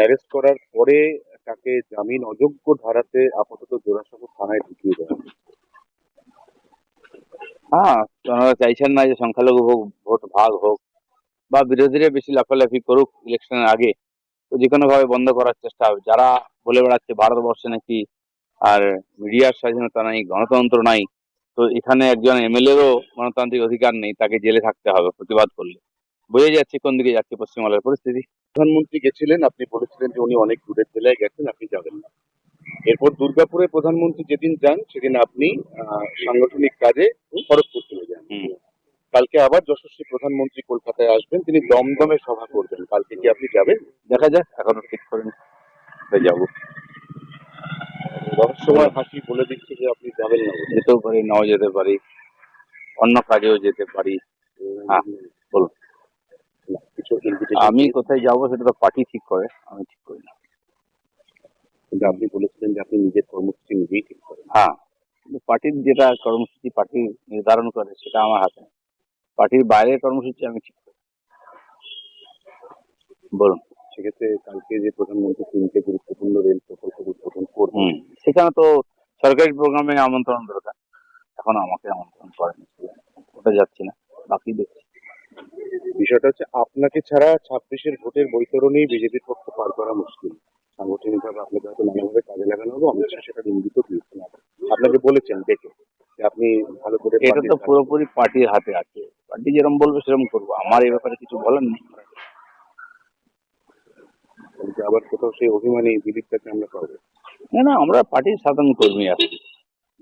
Arrest করার পরে তাকে জামিন অযোগ্য ধারাতে আপাতত জোড়াসাঁকো থানায় ঢুকিয়ে দেওয়া হ্যাঁ চাইছেন না যে সংখ্যালঘু হোক, ভোট ভাগ হোক, বা বিরোধীরা বেশি লাফালাফি করুক ইলেকশনের আগে, তো যে কোনো ভাবে বন্ধ করার চেষ্টা হবে। যারা বলে বেড়াচ্ছে ভারতবর্ষে নাকি আর মিডিয়ার স্বাধীনতা নাই, গণতন্ত্র নাই, তো এখানে একজন এমএলএরও গণতান্ত্রিক অধিকার নেই, তাকে জেলে থাকতে হবে প্রতিবাদ করলে। বোঝা যাচ্ছে কোন দিকে যাচ্ছে পশ্চিমবাংলার পরিস্থিতি। প্রধানমন্ত্রী গেছিলেন আপনি বলেছিলেন যে উনি অনেক দূরের জেলায় গেছেন আপনি যাবেন না। এরপর দুর্গাপুরে প্রধানমন্ত্রী যেদিন যান সেদিন আপনি সাংগঠনিক কাজে খড়গপুর চলে যান। কালকে আবার যশস্বী প্রধানমন্ত্রী কলকাতায় আসবেন তিনি দমদমে সভা করবেন। কালকে কি আপনি যাবেন? দেখা যাক এখনও ঠিক করেন তাই যাব। রহস্যময় হাসি বলে দিচ্ছে যে আপনি যাবেন না। যেতেও পারি নাও যেতে পারি অন্য কাজেও যেতে পারি। হ্যাঁ, বলুন। না, কিছু invitation আমি কোথায় যাব সেটা তো পার্টি ঠিক করে আমি ঠিক করি না। কিন্তু আপনি বলেছিলেন যে আপনি নিজের কর্মসূচি নিজেই ঠিক করেন। হ্যাঁ কিন্তু পার্টির যেটা কর্মসূচি পার্টি নির্ধারণ করে সেটা আমার হাতে। পার্টির বাইরের কর্মসূচি আমি ঠিক করি। বলুন। সেক্ষেত্রে কালকে যে প্রধানমন্ত্রী তিনটে গুরুত্বপূর্ণ রেল প্রকল্প উদ্বোধন করবেন। সেখানে তো সরকারি প্রোগ্রামে আমন্ত্রণ দরকার। এখন আমাকে আমন্ত্রণ করেনি। ওটা যাচ্ছি না বাকি দেখছি। বিষয়টা হচ্ছে আপনাকে ছাড়া ছাব্বিশের ভোটের বৈতরণেই বিজেপির পক্ষে পার করা মুশকিল। সাংগঠনিকভাবে আপনাকে হয়তো নানাভাবে কাজে লাগানো হবে অমিত শাহ সেটা ইঙ্গিত দিয়েছেন আপনাকে বলেছেন দেখে আপনি ভালো করে এটা তো পুরোপুরি পার্টির হাতে আছে। পার্টি যেরকম বলবে সেরকম করব। আমার এই ব্যাপারে কিছু বলার নেই। আবার কোথাও সেই অভিমানী দিলীপটাকে আমরা পাবো? না না আমরা পার্টির সাধারণ কর্মী আছি।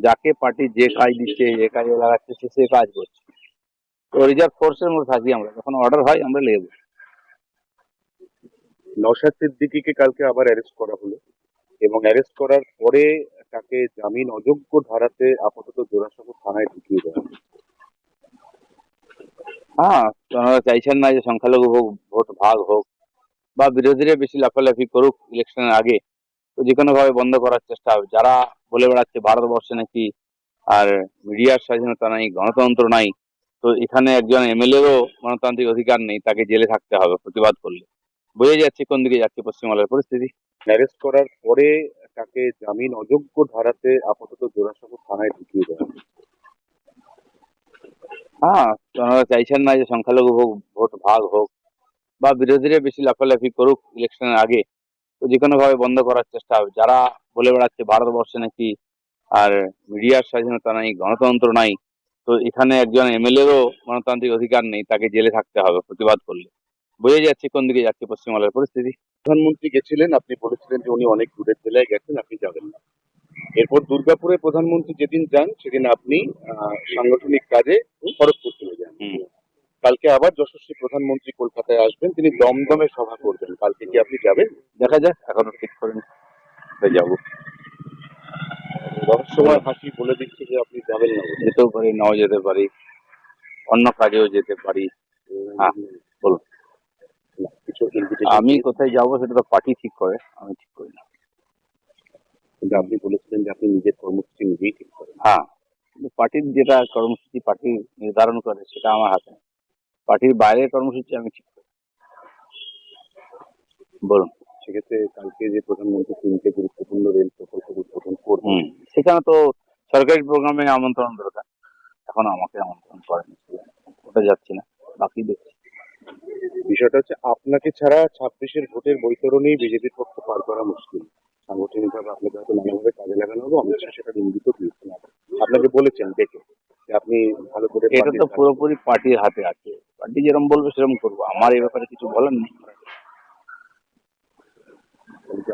যাকে পার্টি যে কাজ দিচ্ছে যে কাজে লাগাচ্ছে সে সে কাজ করছে। তো রিজার্ভ ফোর্সের মধ্যে থাকি আমরা। যখন অর্ডার হয় আমরা লেগে যাই। নওশাদ সিদ্দিকিকে কালকে আবার অ্যারেস্ট করা হলো এবং অ্যারেস্ট করার পরে তাকে জামিন অযোগ্য ধারাতে আপাতত জোড়াসাঁকো থানায় ঢুকিয়ে দেওয়া হ্যাঁ ওনারা চাইছেন না যে সংখ্যালঘু হোক ভোট ভাগ হোক বা বিরোধীরা বেশি লাফালাফি করুক ইলেকশনের আগে। তো যে কোনো ভাবে বন্ধ করার চেষ্টা হবে। যারা বলে বেড়াচ্ছে ভারতবর্ষে নাকি আর মিডিয়ার স্বাধীনতা নাই গণতন্ত্র নাই তো এখানে একজন এমএলএরও গণতান্ত্রিক অধিকার নেই তাকে জেলে থাকতে হবে প্রতিবাদ করলে। বোঝা যাচ্ছে কোন দিকে যাচ্ছে পশ্চিমবাংলার পরিস্থিতি। অ্যারেস্ট করার পরে তাকে জামিন অযোগ্য ধারাতে আপাতত জোড়াসাঁকো থানায় ঢুকিয়ে দেওয়া হ্যাঁ ওনারা চাইছেন না যে সংখ্যালঘু হোক ভোট ভাগ হোক বা বিরোধীরা বেশি লাফালাফি করুক ইলেকশনের আগে তো যে কোনো ভাবে বন্ধ করার চেষ্টা হবে। যারা বলে বেড়াচ্ছে ভারতবর্ষে নাকি আর মিডিয়ার স্বাধীনতা নাই গণতন্ত্র নাই তো এখানে একজন এমএলএরও গণতান্ত্রিক অধিকার নেই তাকে জেলে থাকতে হবে প্রতিবাদ করলে। বোঝা যাচ্ছে কোন দিকে যাচ্ছে পশ্চিমবাংলার পরিস্থিতি। প্রধানমন্ত্রী গেছিলেন আপনি বলেছিলেন যে উনি অনেক দূরের জেলায় গেছেন আপনি যাবেন না। এরপর দুর্গাপুরে প্রধানমন্ত্রী যেদিন যান সেদিন আপনি সাংগঠনিক কাজে খড়গপুর চলে যান। কালকে আবার যশস্বী প্রধানমন্ত্রী কলকাতায় আসবেন তিনি দমদমে সভা করবেন। কালকে কি আপনি যাবেন? দেখা যাক এখনও ঠিক করেন। যাব। রহস্যময় হাসি বলে দিচ্ছে যে আপনি যাবেন না। যেতেও পারি নাও যেতে পারি অন্য কাজেও যেতে পারি। হ্যাঁ, বলুন। আমি কোথায় যাব সেটা তো পার্টি ঠিক করে আমি ঠিক করি না। কিন্তু আপনি বলেছিলেন যে আপনি নিজের কর্মসূচি নিজেই ঠিক করেন। হ্যাঁ কিন্তু পার্টির যেটা কর্মসূচি পার্টি নির্ধারণ করে সেটা আমার হাতে। পার্টির বাইরের কর্মসূচি আমি ঠিক করি। বলুন। সেক্ষেত্রে কালকে যে প্রধানমন্ত্রী তিনটে গুরুত্বপূর্ণ রেল প্রকল্প উদ্বোধন করবেন সেখানে তো সরকারি প্রোগ্রামে আমন্ত্রণ দরকার। এখন আমাকে আমন্ত্রণ করেনি। ওটা যাচ্ছি না বাকি দেখছি। বিষয়টা হচ্ছে আপনাকে ছাড়া ছাব্বিশের ভোটের বৈতরণেই বিজেপির পক্ষে পার করা মুশকিল। সাংগঠনিকভাবে আপনাকে হয়তো নানাভাবে কাজে লাগানো হবে অমিত শাহ সেটা ইঙ্গিত দিয়েছেন আপনাকে বলেছেন দেখে যে আপনি ভালো করে এটা তো পুরোপুরি পার্টির হাতে আছে। পার্টি যেরকম বলবে সেরকম করব। আমার এই ব্যাপারে কিছু বলার নেই।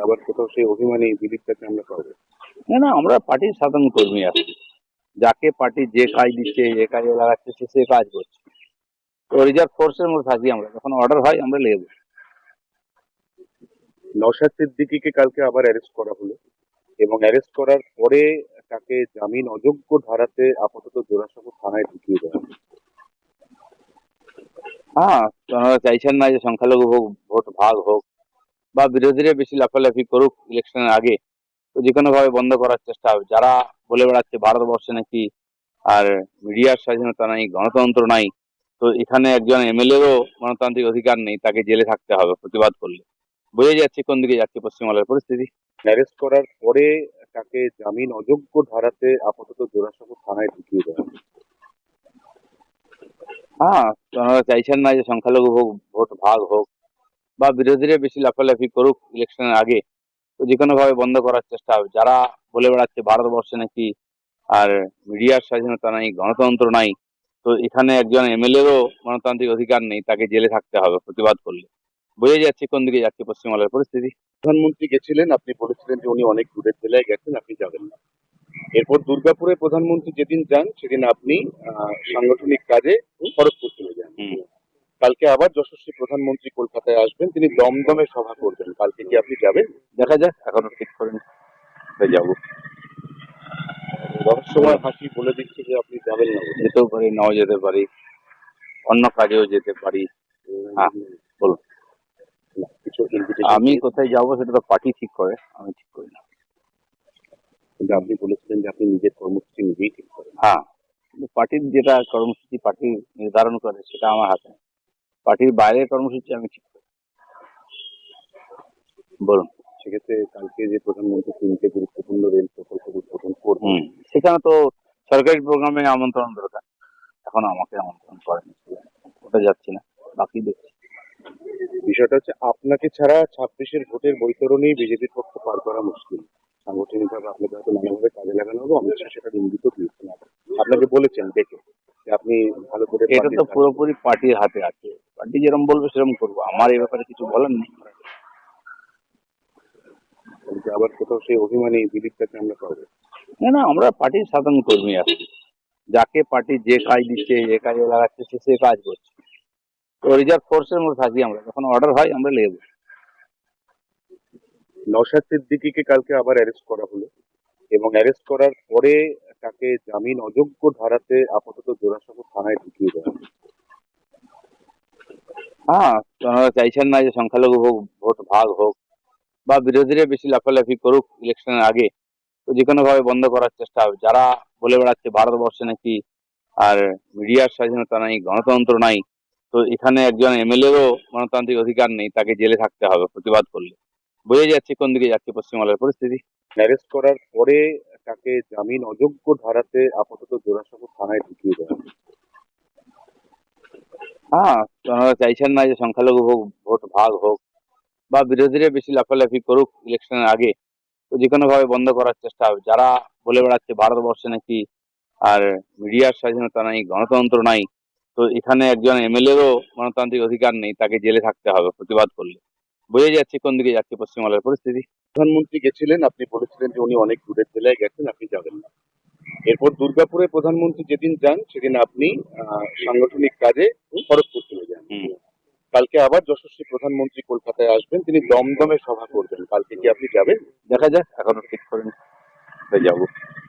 আবার কোথাও সেই অভিমানী দিলীপটাকে আমরা পাবো না না আমরা পার্টির সাধারণ কর্মী আছি যাকে পার্টি যে কাজ দিচ্ছে যে কাজে লাগাচ্ছে সে সে কাজ করছে তো রিজার্ভ ফোর্সের মধ্যে থাকি আমরা যখন অর্ডার হয় আমরা লেগে। নওশাদ সিদ্দিকিকে কালকে আবার অ্যারেস্ট করা হলো এবং অ্যারেস্ট করার পরে তাকে জামিন অযোগ্য ধারাতে আপাতত জোড়াসাঁকো থানায় ঢুকিয়ে দেওয়া। হ্যাঁ ওনারা চাইছেন না যে সংখ্যালঘু ভোট ভোট ভাগ হোক বা বিরোধীরা বেশি লাফালাফি করুক ইলেকশনের আগে তো যে কোনো ভাবে বন্ধ করার চেষ্টা হবে। যারা বলে বেড়াচ্ছে ভারতবর্ষে নাকি আর মিডিয়ার স্বাধীনতা নাই গণতন্ত্র নাই তো এখানে একজন এমএলএরও গণতান্ত্রিক অধিকার নেই তাকে জেলে থাকতে হবে প্রতিবাদ করলে। বোঝা যাচ্ছে কোন দিকে যাচ্ছে পশ্চিমবাংলার পরিস্থিতি। অ্যারেস্ট করার পরে তাকে জামিন অযোগ্য ধারাতে আপাতত জোড়াসাঁকো থানায় ঢুকিয়ে দেওয়া হ্যাঁ ওনারা চাইছেন না যে সংখ্যালঘু হোক ভোট ভাগ হোক বা বিরোধীরা বেশি লাফালাফি করুক ইলেকশনের আগে তো যে কোনো ভাবে বন্ধ করার চেষ্টা হবে। যারা বলে বেড়াচ্ছে ভারতবর্ষে নাকি আর মিডিয়ার স্বাধীনতা নাই গণতন্ত্র নাই তো এখানে একজন এমএলএরও গণতান্ত্রিক অধিকার নেই তাকে জেলে থাকতে হবে প্রতিবাদ করলে। বোঝা যাচ্ছে কোন দিকে যাচ্ছে পশ্চিমবাংলার পরিস্থিতি। প্রধানমন্ত্রী গেছিলেন আপনি বলেছিলেন যে উনি অনেক দূরের জেলায় গেছেন আপনি যাবেন না। এরপর দুর্গাপুরে প্রধানমন্ত্রী যেদিন যান সেদিন আপনি সাংগঠনিক কাজে খড়গপুর চলে যান। কালকে আবার যশস্বী প্রধানমন্ত্রী কলকাতায় আসবেন তিনি দমদমে সভা করবেন। কালকে কি আপনি যাবেন? দেখা যাক এখনও ঠিক করেন। যাব। রহস্যময় হাসি বলে দিচ্ছে যে আপনি যাবেন না। যেতেও পারি নাও যেতে পারি। অন্য কাজেও যেতে পারি। হ্যাঁ, বলুন। আমি কোথায় যাব সেটা তো পার্টি ঠিক করে আমি ঠিক করি না। কিন্তু আপনি বলেছিলেন যে আপনি নিজের কর্মসূচি নিজেই ঠিক করেন। হ্যাঁ কিন্তু পার্টির যেটা কর্মসূচি পার্টি নির্ধারণ করে সেটা আমার হাতে। পার্টির বাইরের কর্মসূচি আমি ঠিক করি। বলুন। সেক্ষেত্রে কালকে যে প্রধানমন্ত্রী তিনটে গুরুত্বপূর্ণ রেল প্রকল্প উদ্বোধন করবেন সেখানে তো সরকারি প্রোগ্রামে আমন্ত্রণ দরকার। এখন আমাকে আমন্ত্রণ করেনি। ওটা যাচ্ছি না বাকি দেখছি। বিষয়টা হচ্ছে আপনাকে ছাড়া ছাব্বিশের ভোটের বৈতরণেই বিজেপির পক্ষে পার করা মুশকিল। সাংগঠনিকভাবে আপনাকে হয়তো নানাভাবে কাজে লাগানো হবে অমিত শাহ সেটা ইঙ্গিত দিয়েছেন। আপনাকে বলেছেন দেখে যে আপনি ভালো করে এটা তো পুরোপুরি পার্টির হাতে আছে। পার্টি যেরকম বলবে সেরকম করব। আমার এই ব্যাপারে কিছু বলার নেই। আবার কোথাও সেই অভিমানী দিলীপটাকে আমরা পাবো। না না আমরা পার্টির সাধারণ কর্মী আছি। যাকে পার্টি যে কাজ দিচ্ছে যে কাজে লাগাচ্ছে সে সে কাজ করছে। তো রিজার্ভ ফোর্সের মধ্যে থাকি আমরা। যখন অর্ডার হয় আমরা লেগে। নওশাদ সিদ্দিকিকে কালকে আবার অ্যারেস্ট করা হলো এবং অ্যারেস্ট করার পরে তাকে জামিন অযোগ্য ধারাতে আপাতত জোড়াসাঁকো থানায় ঢুকিয়ে দেওয়া। হ্যাঁ ওনারা চাইছেন না যে সংখ্যালঘু হোক, ভোট ভাগ হোক, বা বিরোধীরা বেশি লাফালাফি করুক ইলেকশনের আগে, তো যে কোনো ভাবে বন্ধ করার চেষ্টা হবে। যারা বলে বেড়াচ্ছে ভারতবর্ষে নাকি আর মিডিয়ার স্বাধীনতা নাই, গণতন্ত্র নাই, তো এখানে একজন এমএলএরও গণতান্ত্রিক অধিকার নেই, তাকে জেলে থাকতে হবে প্রতিবাদ করলে। বোঝা যাচ্ছে কোন দিকে যাচ্ছে পশ্চিমবাংলার পরিস্থিতি। অ্যারেস্ট করার পরে তাকে জামিন অযোগ্য ধারাতে আপাতত জোড়াসাঁকো থানায় ঢুকিয়ে দেওয়া। হ্যাঁ ওনারা চাইছেন না যে সংখ্যালঘু হোক, ভোট ভাগ হোক, বা বিরোধীরা বেশি লাফালাফি করুক ইলেকশনের আগে, তো যে কোনো ভাবে বন্ধ করার চেষ্টা হবে। যারা বলে বেড়াচ্ছে ভারতবর্ষে নাকি আর মিডিয়ার স্বাধীনতা নাই, গণতন্ত্র নাই, তো এখানে একজন এমএলএরও গণতান্ত্রিক অধিকার নেই, তাকে জেলে থাকতে হবে প্রতিবাদ করলে। বোঝা যাচ্ছে কোন দিকে যাচ্ছে পশ্চিমবাংলার পরিস্থিতি। প্রধানমন্ত্রী গেছিলেন, আপনি বলেছিলেন যে উনি অনেক দূরের জেলায় গেছেন, আপনি যাবেন না। এরপর দুর্গাপুরে প্রধানমন্ত্রী যেদিন যান, সেদিন আপনি সাংগঠনিক কাজে খড়গপুর চলে যান হুম। কালকে আবার যশস্বী প্রধানমন্ত্রী কলকাতায় আসবেন, তিনি দমদমে সভা করবেন। কালকে কি আপনি যাবেন? দেখা যাক, এখনও ঠিক করেন যাব।